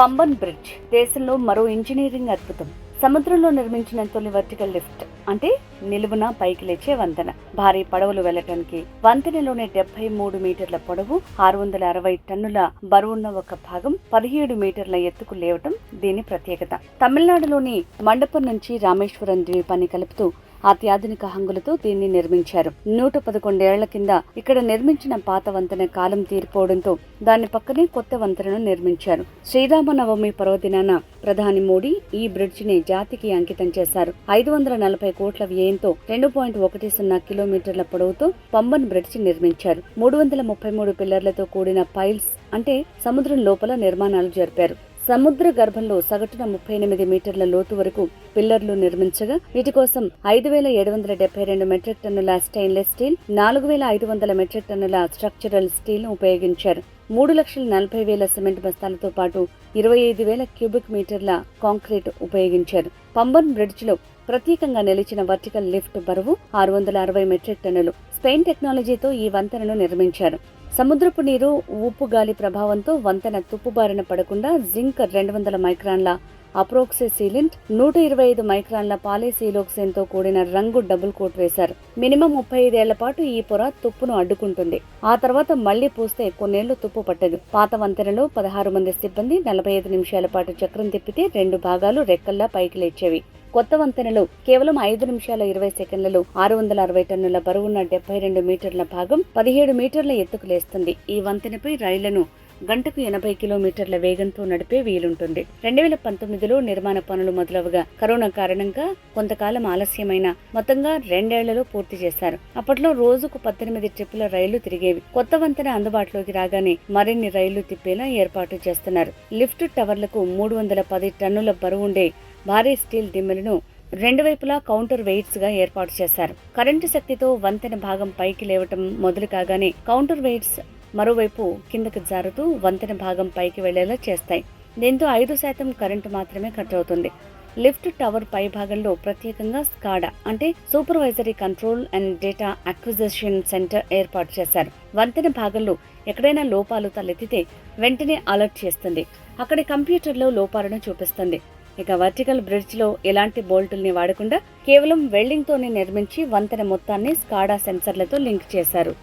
Pamban bridge దేశంలో మరో engineering అద్భుతం. సముద్రంలో నిర్మించిన తొలి వర్టికల్ లిఫ్ట్ అంటే నిలువున పైకి లేచే వంతెన. భారీ పడవలు వెళ్ళటానికి వంతెనలోని డెబ్బై మూడు మీటర్ల పొడవు ఆరు వందల అరవై టన్నుల బరువున్న ఒక భాగం పదిహేడు మీటర్ల ఎత్తుకు లేవటం దీని ప్రత్యేకత. తమిళనాడులోని మండపం నుంచి రామేశ్వరం ద్వీపాన్ని కలుపుతూ అత్యాధునిక హంగులతో దీన్ని నిర్మించారు. నూట పదకొండేళ్ళ కింద ఇక్కడ నిర్మించిన పాత వంతెన కాలం తీరిపోవడంతో దాని పక్కనే కొత్త వంతెనను నిర్మించారు. శ్రీరామనవమి పర్వదినాన ప్రధాని మోడీ ఈ బ్రిడ్జిని జాతికి అంకితం చేశారు. ఐదు వందల నలభై కోట్ల వ్యయంతో రెండు పాయింట్ ఒకటి సున్నా కిలోమీటర్ల పొడవుతో పంబన్ బ్రిడ్జ్ నిర్మించారు. మూడు వందల ముప్పై మూడు పిల్లర్లతో కూడిన పైల్స్ అంటే సముద్రం లోపల నిర్మాణాలు జరిపారు. సముద్ర గర్భంలో సగటున ముప్పై ఎనిమిది మీటర్ల లోతు వరకు పిల్లర్లు నిర్మించగా వీటి కోసం ఐదు వేల ఏడు వందల డెబ్బై రెండు మెట్రిక్ టన్నుల స్టెయిన్లెస్ స్టీల్ నాలుగు వేల ఐదు వందల మెట్రిక్ టన్నుల స్ట్రక్చరల్ స్టీల్ ఉపయోగించారు. మూడు లక్షల నలభై వేల సిమెంట్ బస్తాలతో పాటు ఇరవై ఐదు వేల క్యూబిక్ మీటర్ల కాంక్రీట్ ఉపయోగించారు. పంబన్ బ్రిడ్జ్లో ప్రత్యేకంగా నిలిచిన వర్టికల్ లిఫ్ట్ బరువు ఆరు వందల అరవై మెట్రిక్ టన్నులు. స్పెయిన్ టెక్నాలజీతో ఈ వంతెనను నిర్మించారు. సముద్రపు నీరు ఉప్పు గాలి ప్రభావంతో వంతెన తుప్పుబారిన పడకుండా జింక్ రెండు వందల మైక్రాన్ల అప్రోక్సే సీలింట్ నూట ఇరవై ఐదు మైక్రాన్ల పాలిసీలోక్సేన్తో కూడిన రంగు డబుల్ కోట్ వేశారు. మినిమం ముప్పై ఐదేళ్ళ పాటు ఈ పొర తుప్పును అడ్డుకుంటుంది. ఆ తర్వాత మళ్ళీ పూస్తే కొన్నేళ్ళు తుప్పు పట్టదు. పాత వంతెనలో పదహారు మంది సిబ్బంది నలభై ఐదు నిమిషాల పాటు చక్రం తిప్పితే రెండు భాగాలు రెక్కల్లా పైకి లేచేవి. కొత్త వంతెనలో కేవలం ఐదు నిమిషాల ఇరవై సెకండ్లలో ఆరు వందల అరవై టన్నుల బరువున్న డెబ్బై రెండు మీటర్ల భాగం పదిహేడు మీటర్ల ఎత్తుకు లేస్తుంది. ఈ వంతెనపై రైళ్ళను గంటకు ఎనభై కిలోమీటర్ల వేగంతో నడిపే వీలుంటుంది. రెండు వేల పంతొమ్మిదిలో నిర్మాణ పనులు మొదలవగా కరోనా కారణంగా కొంతకాలం ఆలస్యమైన మొత్తంగా రెండేళ్ళలో పూర్తి చేశారు. అప్పట్లో రోజుకు పద్దెనిమిది ట్రిప్పుల రైళ్ళు తిరిగేవి. కొత్త వంతెన అందుబాటులోకి రాగానే మరిన్ని రైళ్ళు తిప్పేలా ఏర్పాటు చేస్తున్నారు. లిఫ్ట్ టవర్లకు మూడు వందల పది టన్నుల బరువుండే భారీ స్టీల్ దిమ్మెలను రెండు వైపులా కౌంటర్ వెయిట్స్గా ఏర్పాటు చేశారు. కరెంటు శక్తితో వంతెన భాగం పైకి లేవటం మొదలు కాగానే కౌంటర్ వెయిట్స్ మరోవైపు కిందకు జారుతూ వంతెన భాగం పైకి వెళ్ళేలా చేస్తాయి. దీంతో ఐదు శాతం కరెంటు మాత్రమే ఖర్చు అవుతుంది లిఫ్ట్ టవర్ పై భాగంలో ప్రత్యేకంగా స్కాడా అంటే supervisory control and data acquisition centre ఏర్పాటు చేశారు. వంతెన భాగంలో ఎక్కడైనా లోపాలు తలెత్తితే వెంటనే అలర్ట్ చేస్తుంది. అక్కడి కంప్యూటర్లో లోపాలను చూపిస్తుంది. ఇక వర్టికల్ బ్రిడ్జ్లో ఎలాంటి బోల్టుల్ని వాడకుండా కేవలం వెల్డింగ్తోనే నిర్మించి వంతెన మొత్తాన్ని స్కాడా సెన్సర్లతో లింక్ చేశారు.